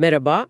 Merhaba.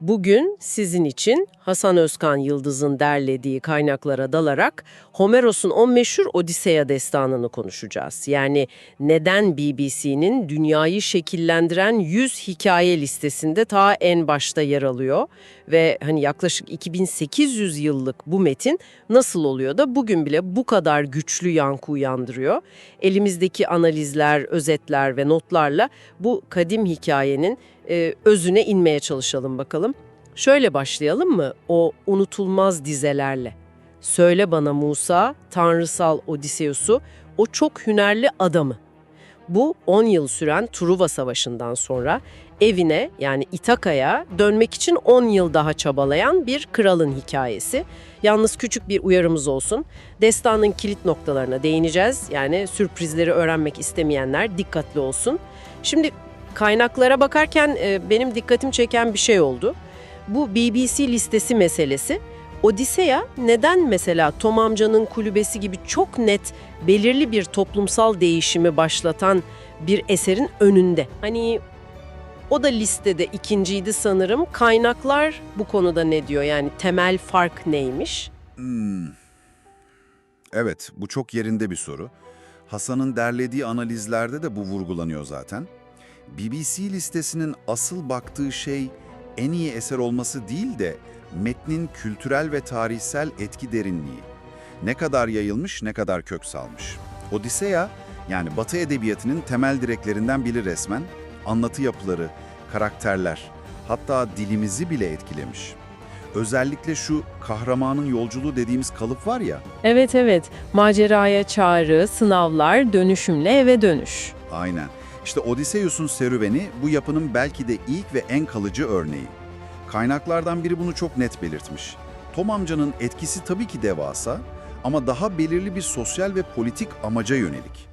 Bugün sizin için Hasan Özkan Yıldız'ın derlediği kaynaklara dalarak Homeros'un o meşhur Odiseya destanını konuşacağız. Yani neden BBC'nin dünyayı şekillendiren 100 hikaye listesinde ta en başta yer alıyor ve hani yaklaşık 2800 yıllık bu metin nasıl oluyor da bugün bile bu kadar güçlü yankı uyandırıyor. Elimizdeki analizler, özetler ve notlarla bu kadim hikayenin e, özüne inmeye çalışalım bakalım. Şöyle başlayalım mı o unutulmaz dizelerle? Söyle bana Musa, tanrısal Odysseus'u, o çok hünerli adamı. Bu 10 yıl süren Truva Savaşı'ndan sonra evine yani İtaka'ya dönmek için 10 yıl daha çabalayan bir kralın hikayesi. Yalnız küçük bir uyarımız olsun. Destanın kilit noktalarına değineceğiz. Yani sürprizleri öğrenmek istemeyenler dikkatli olsun. Şimdi kaynaklara bakarken e, benim dikkatim çeken bir şey oldu. Bu BBC listesi meselesi. Odiseya neden mesela Tom amcanın kulübesi gibi çok net belirli bir toplumsal değişimi başlatan bir eserin önünde? Hani o da listede ikinciydi sanırım. Kaynaklar bu konuda ne diyor? Yani temel fark neymiş? Hmm. Evet, bu çok yerinde bir soru. Hasan'ın derlediği analizlerde de bu vurgulanıyor zaten. BBC listesinin asıl baktığı şey en iyi eser olması değil de metnin kültürel ve tarihsel etki derinliği. Ne kadar yayılmış, ne kadar kök salmış. Odiseya, yani Batı edebiyatının temel direklerinden biri resmen, anlatı yapıları, karakterler, hatta dilimizi bile etkilemiş. Özellikle şu kahramanın yolculuğu dediğimiz kalıp var ya, Evet evet, maceraya çağrı, sınavlar, dönüşümle eve dönüş. aynen. İşte Odysseus'un serüveni bu yapının belki de ilk ve en kalıcı örneği. Kaynaklardan biri bunu çok net belirtmiş. Tom amcanın etkisi tabii ki devasa ama daha belirli bir sosyal ve politik amaca yönelik.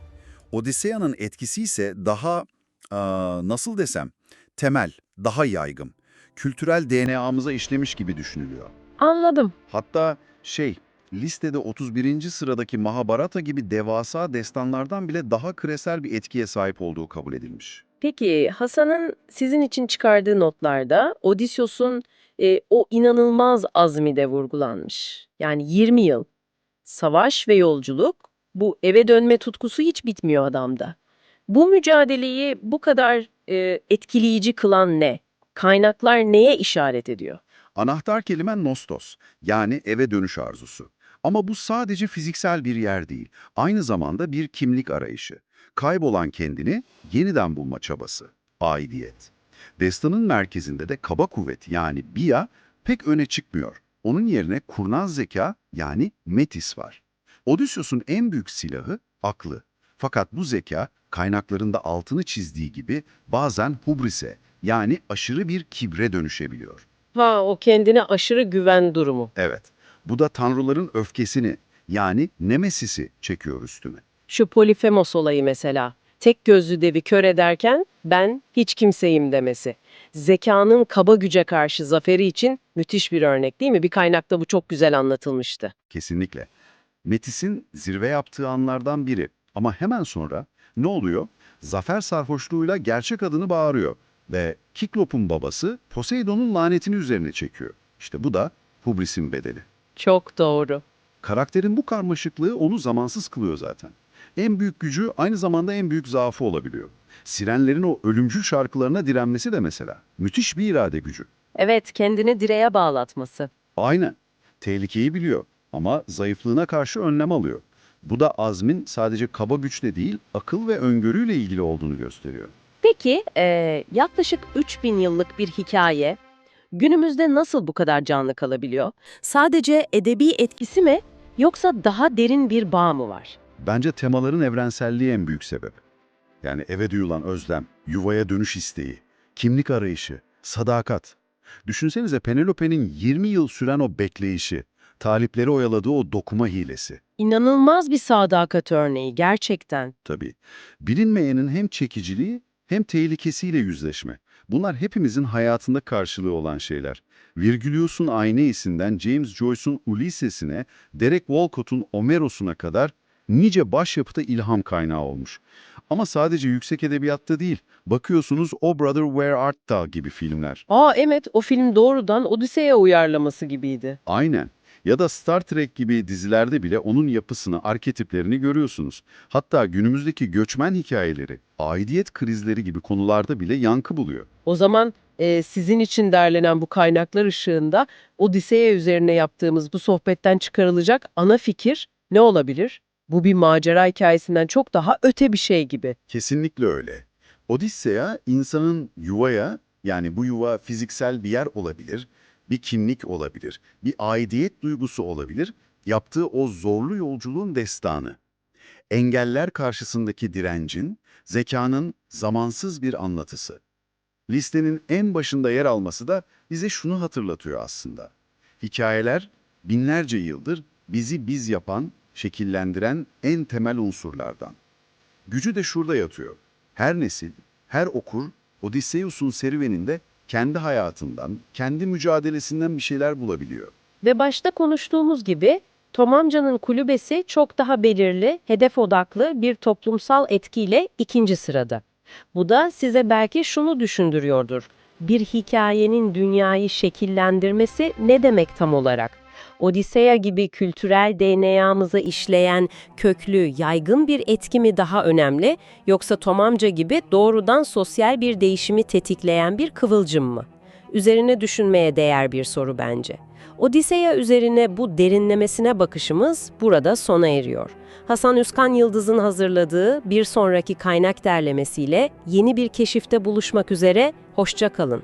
Odyssea'nın etkisi ise daha, aa, nasıl desem, temel, daha yaygın. Kültürel DNA'mıza işlemiş gibi düşünülüyor. Anladım. Hatta şey, listede 31. sıradaki Mahabharata gibi devasa destanlardan bile daha küresel bir etkiye sahip olduğu kabul edilmiş. Peki Hasan'ın sizin için çıkardığı notlarda Odysseus'un e, o inanılmaz azmi de vurgulanmış. Yani 20 yıl savaş ve yolculuk, bu eve dönme tutkusu hiç bitmiyor adamda. Bu mücadeleyi bu kadar e, etkileyici kılan ne? Kaynaklar neye işaret ediyor? Anahtar kelime nostos, yani eve dönüş arzusu. Ama bu sadece fiziksel bir yer değil, aynı zamanda bir kimlik arayışı. Kaybolan kendini yeniden bulma çabası, aidiyet. Destanın merkezinde de kaba kuvvet yani Bia pek öne çıkmıyor. Onun yerine kurnaz zeka yani Metis var. Odysseus'un en büyük silahı aklı. Fakat bu zeka kaynaklarında altını çizdiği gibi bazen hubrise yani aşırı bir kibre dönüşebiliyor. Ha o kendine aşırı güven durumu. Evet, bu da tanrıların öfkesini yani Nemesis'i çekiyor üstüne. Şu Polifemos olayı mesela. Tek gözlü devi kör ederken ben hiç kimseyim demesi. Zekanın kaba güce karşı zaferi için müthiş bir örnek değil mi? Bir kaynakta bu çok güzel anlatılmıştı. Kesinlikle. Metis'in zirve yaptığı anlardan biri. Ama hemen sonra ne oluyor? Zafer sarhoşluğuyla gerçek adını bağırıyor. Ve Kiklop'un babası Poseidon'un lanetini üzerine çekiyor. İşte bu da Hubris'in bedeli. Çok doğru. Karakterin bu karmaşıklığı onu zamansız kılıyor zaten. En büyük gücü aynı zamanda en büyük zaafı olabiliyor. Sirenlerin o ölümcül şarkılarına direnmesi de mesela. Müthiş bir irade gücü. Evet, kendini direğe bağlatması. Aynen. Tehlikeyi biliyor ama zayıflığına karşı önlem alıyor. Bu da azmin sadece kaba güçle değil, akıl ve öngörüyle ilgili olduğunu gösteriyor. Peki, eee, yaklaşık 3000 yıllık bir hikaye günümüzde nasıl bu kadar canlı kalabiliyor? Sadece edebi etkisi mi yoksa daha derin bir bağ mı var? Bence temaların evrenselliği en büyük sebep. Yani eve duyulan özlem, yuvaya dönüş isteği, kimlik arayışı, sadakat. Düşünsenize Penelope'nin 20 yıl süren o bekleyişi, talipleri oyaladığı o dokuma hilesi. İnanılmaz bir sadakat örneği gerçekten. Tabii. Bilinmeyenin hem çekiciliği hem tehlikesiyle yüzleşme. Bunlar hepimizin hayatında karşılığı olan şeyler. Virgilius'un Aeneis'inden James Joyce'un Ulysses'ine, Derek Walcott'un Homeros'una kadar nice başyapıta ilham kaynağı olmuş. Ama sadece yüksek edebiyatta değil, bakıyorsunuz O Brother Where Art Thou gibi filmler. Aa evet o film doğrudan Odise'ye uyarlaması gibiydi. Aynen. Ya da Star Trek gibi dizilerde bile onun yapısını, arketiplerini görüyorsunuz. Hatta günümüzdeki göçmen hikayeleri, aidiyet krizleri gibi konularda bile yankı buluyor. O zaman e, sizin için derlenen bu kaynaklar ışığında Odise'ye üzerine yaptığımız bu sohbetten çıkarılacak ana fikir ne olabilir? Bu bir macera hikayesinden çok daha öte bir şey gibi. Kesinlikle öyle. Odisseya insanın yuvaya, yani bu yuva fiziksel bir yer olabilir, bir kimlik olabilir, bir aidiyet duygusu olabilir, yaptığı o zorlu yolculuğun destanı. Engeller karşısındaki direncin, zekanın zamansız bir anlatısı. Listenin en başında yer alması da bize şunu hatırlatıyor aslında. Hikayeler binlerce yıldır bizi biz yapan, şekillendiren en temel unsurlardan. Gücü de şurada yatıyor. Her nesil, her okur, Odysseus'un serüveninde kendi hayatından, kendi mücadelesinden bir şeyler bulabiliyor. Ve başta konuştuğumuz gibi Tom amcanın kulübesi çok daha belirli, hedef odaklı bir toplumsal etkiyle ikinci sırada. Bu da size belki şunu düşündürüyordur. Bir hikayenin dünyayı şekillendirmesi ne demek tam olarak? Odiseya gibi kültürel DNA'mıza işleyen köklü, yaygın bir etki mi daha önemli, yoksa Tom amca gibi doğrudan sosyal bir değişimi tetikleyen bir kıvılcım mı? Üzerine düşünmeye değer bir soru bence. Odiseya üzerine bu derinlemesine bakışımız burada sona eriyor. Hasan Üskan Yıldız'ın hazırladığı bir sonraki kaynak derlemesiyle yeni bir keşifte buluşmak üzere, hoşça kalın.